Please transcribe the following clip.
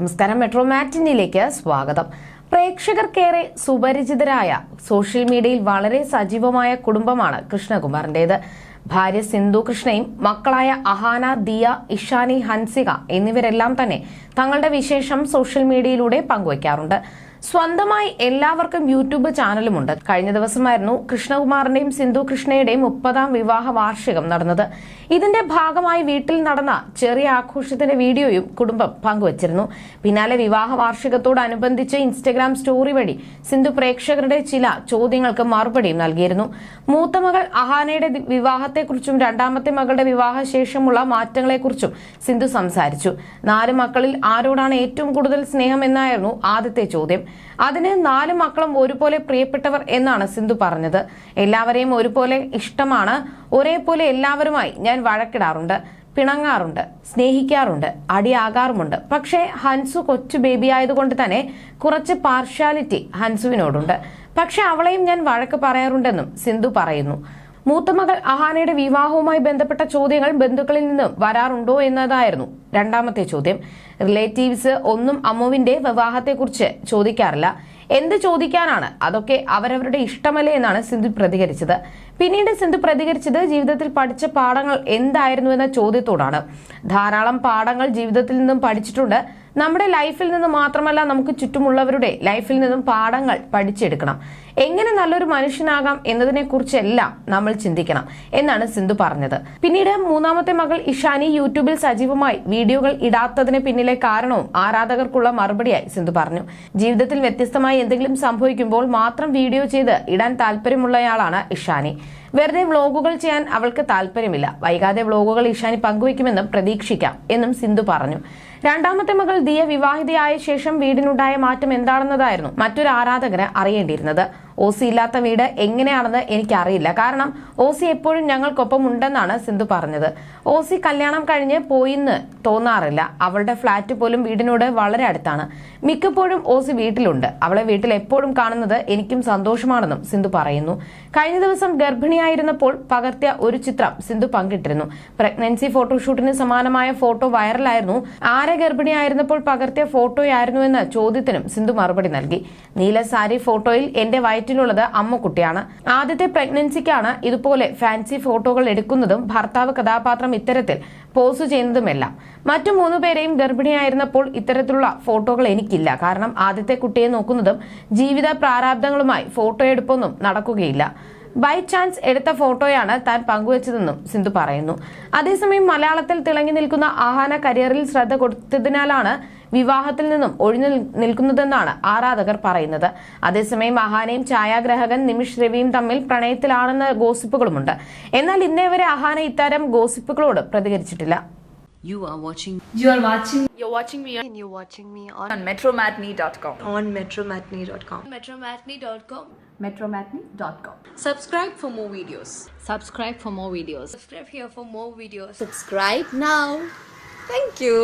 നമസ്കാരം. മെട്രോ മാറ്റിനിലേക്ക് സ്വാഗതം. പ്രേക്ഷകർക്കേറെ സുപരിചിതരായ സോഷ്യൽ മീഡിയയിൽ വളരെ സജീവമായ കുടുംബമാണ് കൃഷ്ണകുമാറിന്റേത്. ഭാര്യ സിന്ധു കൃഷ്ണയും മക്കളായ അഹാന ദിയ ഇഷാനി ഹൻസിക എന്നിവരെല്ലാം തന്നെ തങ്ങളുടെ വിശേഷം സോഷ്യൽ മീഡിയയിലൂടെ പങ്കുവയ്ക്കാറുണ്ട്. സ്വന്തമായി എല്ലാവർക്കും യൂട്യൂബ് ചാനലുമുണ്ട്. കഴിഞ്ഞ ദിവസമായിരുന്നു കൃഷ്ണകുമാറിന്റെയും സിന്ധു കൃഷ്ണയുടെയും മുപ്പതാം വിവാഹ വാർഷികം നടന്നത്. ഇതിന്റെ ഭാഗമായി വീട്ടിൽ നടന്ന ചെറിയ ആഘോഷത്തിന്റെ വീഡിയോയും കുടുംബം പങ്കുവച്ചിരുന്നു. പിന്നാലെ വിവാഹ വാർഷികത്തോടനുബന്ധിച്ച് ഇൻസ്റ്റഗ്രാം സ്റ്റോറി വഴി സിന്ധു പ്രേക്ഷകരുടെ ചില ചോദ്യങ്ങൾക്ക് മറുപടിയും നൽകിയിരുന്നു. മൂത്ത മകൾ അഹാനയുടെ വിവാഹത്തെക്കുറിച്ചും രണ്ടാമത്തെ മകളുടെ വിവാഹശേഷമുള്ള മാറ്റങ്ങളെക്കുറിച്ചും സിന്ധു സംസാരിച്ചു. നാല് മക്കളിൽ ആരോടാണ് ഏറ്റവും കൂടുതൽ സ്നേഹം എന്നായിരുന്നു ആദ്യത്തെ ചോദ്യം. അതിന് നാല് മക്കളും ഒരുപോലെ പ്രിയപ്പെട്ടവർ എന്നാണ് സിന്ധു പറഞ്ഞത്. എല്ലാവരെയും ഒരുപോലെ ഇഷ്ടമാണ്. ഒരേപോലെ എല്ലാവരുമായി ഞാൻ വഴക്കിടാറുണ്ട് പിണങ്ങാറുണ്ട് സ്നേഹിക്കാറുണ്ട് അടിയാകാറുമുണ്ട്. പക്ഷേ ഹൻസു കൊച്ചു ബേബി ആയതുകൊണ്ട് തന്നെ കുറച്ച് പാർഷ്യാലിറ്റി ഹൻസുവിനോടുണ്ട്. പക്ഷെ അവളെയും ഞാൻ വഴക്ക് പറയാറുണ്ടെന്നും സിന്ധു പറയുന്നു. മൂത്തമകൾ അഹാനയുടെ വിവാഹവുമായി ബന്ധപ്പെട്ട ചോദ്യങ്ങൾ ബന്ധുക്കളിൽ നിന്ന് വരാറുണ്ടോ എന്നതായിരുന്നു രണ്ടാമത്തെ ചോദ്യം. റിലേറ്റീവ്സ് ഒന്നും അമ്മുവിന്റെ വിവാഹത്തെക്കുറിച്ച് ചോദിക്കാറില്ല. എന്ത് ചോദിക്കാനാണ്? അതൊക്കെ അവരവരുടെ ഇഷ്ടമല്ലേ എന്നാണ് സിന്ധു പ്രതികരിച്ചത്. പിന്നീട് സിന്ധു പ്രതികരിച്ചത് ജീവിതത്തിൽ പഠിച്ച പാഠങ്ങൾ എന്തായിരുന്നു എന്ന ചോദ്യത്തോടാണ്. ധാരാളം പാഠങ്ങൾ ജീവിതത്തിൽ നിന്നും പഠിച്ചിട്ടുണ്ട്. നമ്മുടെ ലൈഫിൽ നിന്ന് മാത്രമല്ല നമുക്ക് ചുറ്റുമുള്ളവരുടെ ലൈഫിൽ നിന്നും പാഠങ്ങൾ പഠിച്ചെടുക്കണം. എങ്ങനെ നല്ലൊരു മനുഷ്യനാകാം എന്നതിനെ കുറിച്ചെല്ലാം നമ്മൾ ചിന്തിക്കണം എന്നാണ് സിന്ധു പറഞ്ഞത്. പിന്നീട് മൂന്നാമത്തെ മകൾ ഇഷാനി യൂട്യൂബിൽ സജീവമായി വീഡിയോകൾ ഇടാത്തതിന് പിന്നിലെ കാരണവും ആരാധകർക്കുള്ള മറുപടിയായി സിന്ധു പറഞ്ഞു. ജീവിതത്തിൽ വ്യത്യസ്തമായി എന്തെങ്കിലും സംഭവിക്കുമ്പോൾ മാത്രം വീഡിയോ ചെയ്ത് ഇടാൻ താല്പര്യമുള്ളയാളാണ് ഇഷാനി. വെറുതെ വ്ളോഗുകൾ ചെയ്യാൻ അവൾക്ക് താല്പര്യമില്ല. വൈകാതെ വ്ളോഗുകൾ ഇഷാനി പങ്കുവയ്ക്കുമെന്നും പ്രതീക്ഷിക്കാം എന്നും സിന്ധു പറഞ്ഞു. രണ്ടാമത്തെ മകൾ ദിയ വിവാഹിതയായ ശേഷം വീടിനുണ്ടായ മാറ്റം എന്താണെന്നതായിരുന്നു മറ്റൊരു ആരാധകന് അറിയേണ്ടിയിരുന്നത്. ഓസി ഇല്ലാത്ത വീട് എങ്ങനെയാണെന്ന് എനിക്കറിയില്ല. കാരണം ഓസി എപ്പോഴും ഞങ്ങൾക്കൊപ്പം ഉണ്ടെന്നാണ് സിന്ധു പറഞ്ഞത്. ഓസി കല്യാണം കഴിഞ്ഞ് പോയിന്ന് തോന്നാറില്ല. അവളുടെ ഫ്ളാറ്റ് പോലും വീടിനോട് വളരെ അടുത്താണ്. മിക്കപ്പോഴും ഓസി വീട്ടിലുണ്ട്. അവളെ വീട്ടിൽ എപ്പോഴും കാണുന്നത് എനിക്കും സന്തോഷമാണെന്നും സിന്ധു പറയുന്നു. കഴിഞ്ഞ ദിവസം ഗർഭിണിയായിരുന്നപ്പോൾ പകർത്തിയ ഒരു ചിത്രം സിന്ധു പങ്കിട്ടിരുന്നു. പ്രഗ്നൻസി ഫോട്ടോഷൂട്ടിന് സമാനമായ ഫോട്ടോ വൈറലായിരുന്നു. ആരെ ഗർഭിണിയായിരുന്നപ്പോൾ പകർത്തിയ ഫോട്ടോയായിരുന്നു എന്ന ചോദ്യത്തിനും സിന്ധു മറുപടി നൽകി. നീല സാരി ഫോട്ടോയിൽ എന്റെ വയറ്റിലുള്ളത് അമ്മക്കുട്ടിയാണ്. ആദ്യത്തെ പ്രഗ്നൻസിക്കാണ് ഇതുപോലെ ഫാൻസി ഫോട്ടോകൾ എടുക്കുന്നതും ഭർത്താവ് കഥാപാത്രം ഇത്തരത്തിൽ പോസ്റ്റ് ചെയ്യുന്നതുമെല്ലാം. മറ്റു മൂന്നു പേരെയും ഗർഭിണിയായിരുന്നപ്പോൾ ഇത്തരത്തിലുള്ള ഫോട്ടോകൾ എനിക്കില്ല. കാരണം ആദ്യത്തെ കുട്ടിയെ നോക്കുന്നതും ജീവിത പ്രാരാബ്ദങ്ങളുമായി ഫോട്ടോ എടുപ്പൊന്നും നടക്കുകയില്ല. ബൈ ചാൻസ് എടുത്ത ഫോട്ടോയാണ് താൻ പങ്കുവച്ചതെന്നും സിന്ധു പറയുന്നു. അതേസമയം മലയാളത്തിൽ തിളങ്ങി നിൽക്കുന്ന ആഹാന കരിയറിൽ ശ്രദ്ധ കൊടുത്തതിനാലാണ് വിവാഹത്തിൽ നിന്നും ഒഴിഞ്ഞു നിൽക്കുന്നതെന്നാണ് ആരാധകർ പറയുന്നത് അതേസമയം അഹാനയും ഛായാഗ്രഹകൻ നിമിഷ് രവിയും തമ്മിൽ പ്രണയത്തിലാണെന്ന ഗോസിപ്പുകളുമുണ്ട് എന്നാൽ ഇന്നേ വരെ അഹാന ഇത്തരം ഗോസിപ്പുകളോട് പ്രതികരിച്ചിട്ടില്ല You are watching You are watching You're watching me and you're watching me on, on metromatney.com. on metromatney.com. metromatney.com. Metromatney.com. subscribe for more videos. Subscribe for more videos. Subscribe here for more videos. Subscribe now. Thank you.